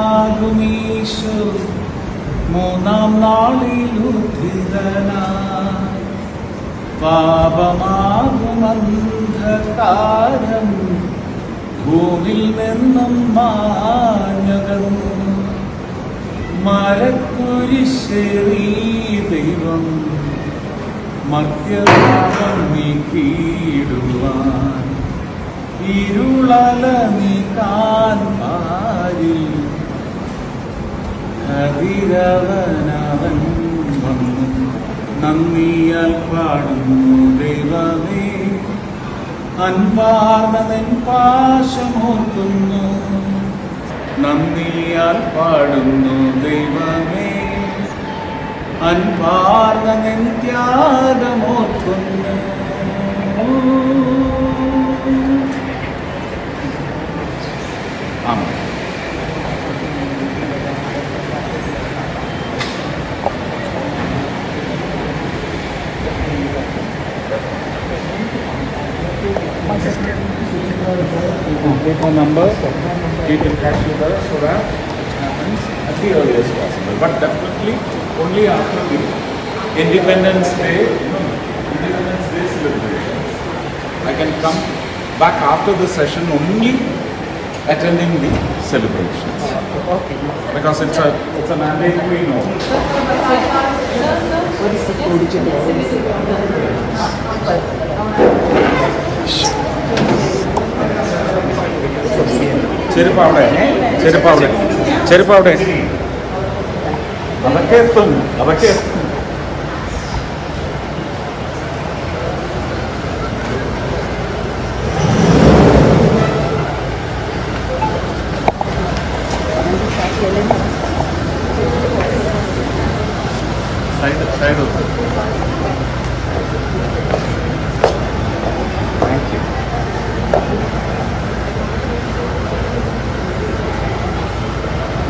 ദൈവപുത്രനാകുമീശോ മൂന്നാം നാളിലുദ്ധിതന പാപമാകുമന്ധകാരം ഭൂമിൽ നിന്നും മാഞ്ഞകന്നു മരക്കുരിശേറി ദൈവം മധ്യഭാഗം നീക്കിയിടുവാൻ. ഇരുളല നീക്കാൻ പാരിൽ കതിരവനവൻ വന്നു. നന്ദിയാൽ പാടുന്നു ദൈവമേ. അൻപാർന്നതൻ പാശമോർക്കുന്നു നന്ദിയാൽ പാടുന്നു ദൈവമേ. അൻപാർന്നതൻ ത്യാഗമോർക്കുന്നു ആമേൻ. Take keep in touch with us so that it happens at the earliest possible. But definitely only after the Independence Day, you know, Independence Day celebrations. I can come back after the session only attending the celebrations. Because it's a, it's a mandatory note. ചെരുപ്പ് അവിടെ ചെരുപ്പ് അവിടെ ചെരുപ്പ് അവിടെ അതൊക്കെ എത്തും. അതൊക്കെ side side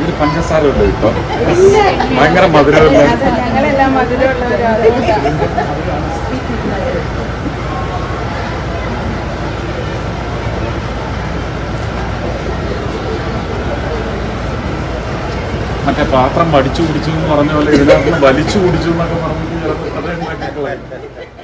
ഇതിൽ പഞ്ചസാര ഉണ്ട് ഇപ്പൊ ഭയങ്കര മധുരമുള്ള മറ്റേ പാത്രം വടിച്ചു കുടിച്ചു എന്ന് പറഞ്ഞ പോലെ ഇതിനകത്ത് വലിച്ചു കുടിച്ചു എന്നൊക്കെ പറഞ്ഞിട്ട് ചിലപ്പോൾ അത് ഉണ്ടാക്കിക്കളയും